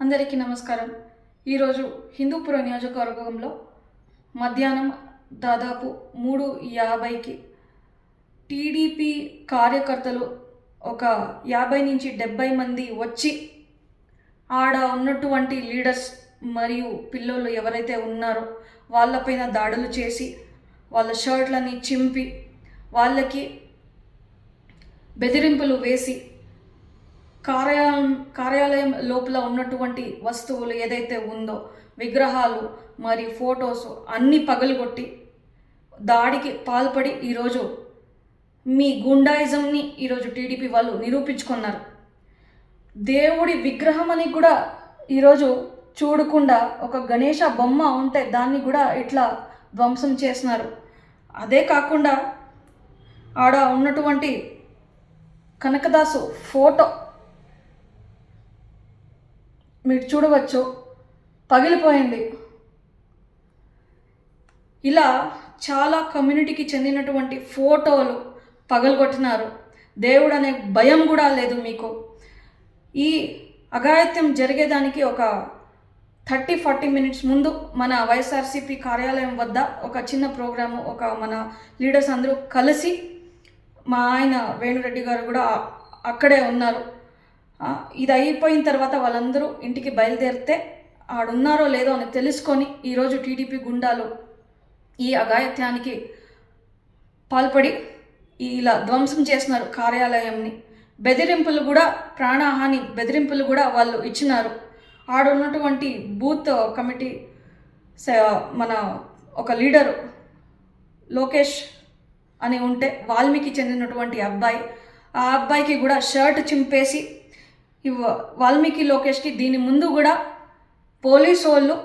అందరికీ నమస్కారం. ఈరోజు హిందూపుర నియోజకవర్గంలో మధ్యాహ్నం దాదాపు మూడు యాభైకి టీడీపీ కార్యకర్తలు ఒక యాభై నుంచి డెబ్బై మంది వచ్చి ఆడ ఉన్నటువంటి లీడర్స్ మరియు పిల్లోళ్ళు ఎవరైతే ఉన్నారో వాళ్ళపైన దాడులు చేసి వాళ్ళ షర్ట్లని చింపి వాళ్ళకి బెదిరింపులు వేసి కార్యాలయం కార్యాలయం లోపల ఉన్నటువంటి వస్తువులు ఏదైతే ఉందో విగ్రహాలు మరియు ఫొటోస్ అన్నీ పగలగొట్టి దాడికి పాల్పడి ఈరోజు మీ గుండాయిజంని ఈరోజు టీడీపీ వాళ్ళు నిరూపించుకున్నారు. దేవుడి విగ్రహం అని కూడా ఈరోజు చూడకుండా ఒక గణేష బొమ్మ ఉంటే దాన్ని కూడా ఇట్లా ధ్వంసం చేసినారు. అదే కాకుండా ఆడ ఉన్నటువంటి కనకదాసు ఫోటో మీరు చూడవచ్చు. పగిలిపోయింది. ఇలా చాలా కమ్యూనిటీకి చెందినటువంటి ఫోటోలు పగలగొట్టినారు. దేవుడు అనే భయం కూడా లేదు మీకు. ఈ అఘాయిత్యం జరిగేదానికి ఒక థర్టీ ఫార్టీ మినిట్స్ ముందు మన వైఎస్ఆర్సీపీ కార్యాలయం వద్ద ఒక చిన్న ప్రోగ్రాము ఒక మన లీడర్స్ అందరూ కలిసి మా ఆయన వేణురెడ్డి గారు కూడా అక్కడే ఉన్నారు. ఇది అయిపోయిన తర్వాత వాళ్ళందరూ ఇంటికి బయలుదేరితే ఆడున్నారో లేదో అని తెలుసుకొని ఈరోజు టీడీపీ గుండాలు ఈ అఘాయిత్యానికి పాల్పడి ఇలా ధ్వంసం చేస్తున్నారు కార్యాలయంని. బెదిరింపులు కూడా ప్రాణహాని బెదిరింపులు కూడా వాళ్ళు ఇచ్చినారు. ఆడున్నటువంటి బూత్ కమిటీ స- మన ఒక లీడరు లోకేష్ అని ఉంటే వాల్మీకి చెందినటువంటి అబ్బాయి. ఆ అబ్బాయికి కూడా షర్ట్ చింపేసి వాల్మీకి లోకేష్కి దీని ముందు కూడా పోలీసు వాళ్ళు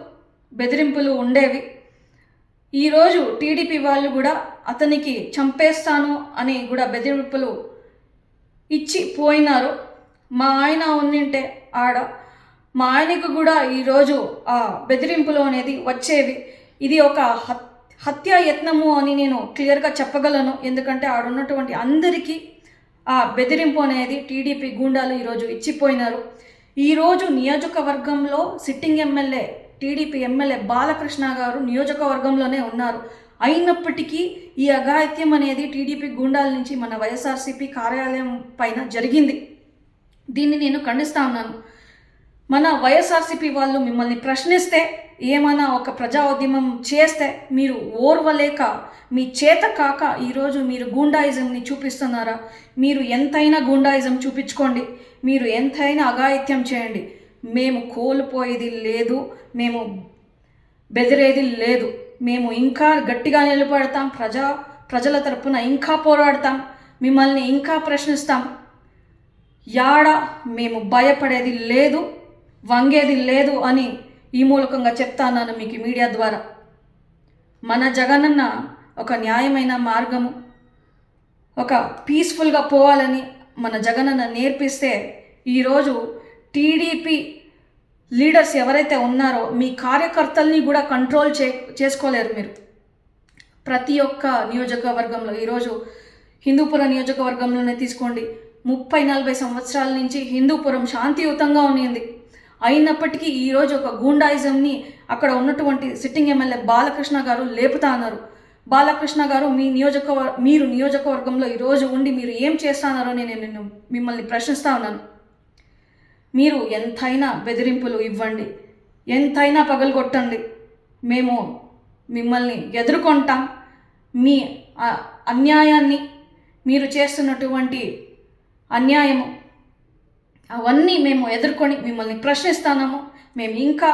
బెదిరింపులు ఉండేవి. ఈరోజు టీడీపీ వాళ్ళు కూడా అతనికి చంపేస్తాను అని కూడా బెదిరింపులు ఇచ్చి పోయినారు. మా ఆయన ఉన్నింటే ఆడ. మా ఆయనకు కూడా ఈరోజు ఆ బెదిరింపులు అనేది వచ్చేవి. ఇది ఒక హత్ యత్నము అని నేను క్లియర్గా చెప్పగలను. ఎందుకంటే ఆడున్నటువంటి అందరికీ ఆ బెదిరింపు అనేది టీడీపీ గూండాలు ఈరోజు ఇచ్చిపోయినారు. ఈరోజు నియోజకవర్గంలో sitting MLA TDP MLA Balakrishna garu నియోజకవర్గంలోనే ఉన్నారు. అయినప్పటికీ ఈ అఘాయిత్యం అనేది టీడీపీ గూండాల నుంచి మన వైఎస్ఆర్సీపీ కార్యాలయం పైన జరిగింది. దీన్ని నేను ఖండిస్తా ఉన్నాను. మన వైఎస్ఆర్సీపీ వాళ్ళు మిమ్మల్ని ప్రశ్నిస్తే ఏమైనా ఒక ప్రజా ఉద్యమం చేస్తే మీరు ఓర్వలేక మీ చేత కాక ఈరోజు మీరు గూండాయిజంని చూపిస్తున్నారా? మీరు ఎంతైనా గూండాయిజం చూపించుకోండి. మీరు ఎంతైనా అఘాయిత్యం చేయండి. మేము కోల్పోయేది లేదు. మేము బెదిరేది లేదు. మేము ఇంకా గట్టిగా నిలబడతాం. ప్రజా ప్రజల తరపున ఇంకా పోరాడతాం. మిమ్మల్ని ఇంకా ప్రశ్నిస్తాం. యాడ మేము భయపడేది లేదు. వంగేది లేదు అని ఈ మూలకంగా చెప్తాను మీకు మీడియా ద్వారా. మన జగనన్న ఒక న్యాయమైన మార్గము. ఒక పీస్ఫుల్గా పోవాలని మన జగనన్న నేర్పిస్తే ఈరోజు టీడీపీ లీడర్స్ ఎవరైతే ఉన్నారో మీ కార్యకర్తల్ని కూడా కంట్రోల్ చే చేసుకోలేరు మీరు. ప్రతి ఒక్క నియోజకవర్గంలో ఈరోజు హిందూపురం నియోజకవర్గంలోనే తీసుకోండి. ముప్పై నలభై సంవత్సరాల నుంచి హిందూపురం శాంతియుతంగా ఉన్నింది అయినప్పటికీ ఈరోజు ఒక గూండాయిజంని అక్కడ ఉన్నటువంటి సిట్టింగ్ ఎమ్మెల్యే బాలకృష్ణ గారు లేపుతా అన్నారు. బాలకృష్ణ గారు మీ నియోజకవర్ మీరు నియోజకవర్గంలో ఈరోజు ఉండి మీరు ఏం చేస్తున్నారో నేను నేను మిమ్మల్ని ప్రశ్నిస్తా ఉన్నాను. మీరు ఎంతైనా బెదిరింపులు ఇవ్వండి. ఎంతైనా పగలగొట్టండి మేము మిమ్మల్ని ఎదుర్కొంటాం. మీ అన్యాయాన్ని మీరు చేస్తున్నటువంటి అన్యాయము అవన్నీ మేము ఎదుర్కొని మిమ్మల్ని ప్రశ్నిస్తాము మేము ఇంకా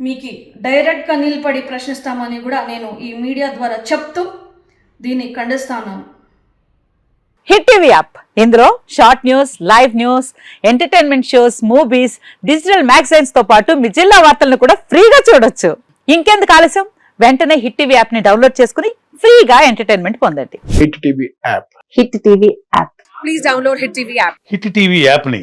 మీకు డైరెక్ట్గా నిలబడి ప్రశ్నిస్తామని కూడా నేను ఈ మీడియా ద్వారా చెప్తూ దీన్ని ఖండిస్తాను. Hit TV app. ఇందులో short news live news entertainment shows movies digital మ్యాగజైన్స్తో పాటు మీ జిల్లా వార్తలను కూడా ఫ్రీగా చూడొచ్చు. ఇంకెందుకు ఆలస్యం? వెంటనే హిట్ టీవీ యాప్ని డౌన్లోడ్ చేసుకుని ఫ్రీగా ఎంటర్టైన్మెంట్ పొందండి. Hit TV app. Hit TV app. Hit TV యాప్ని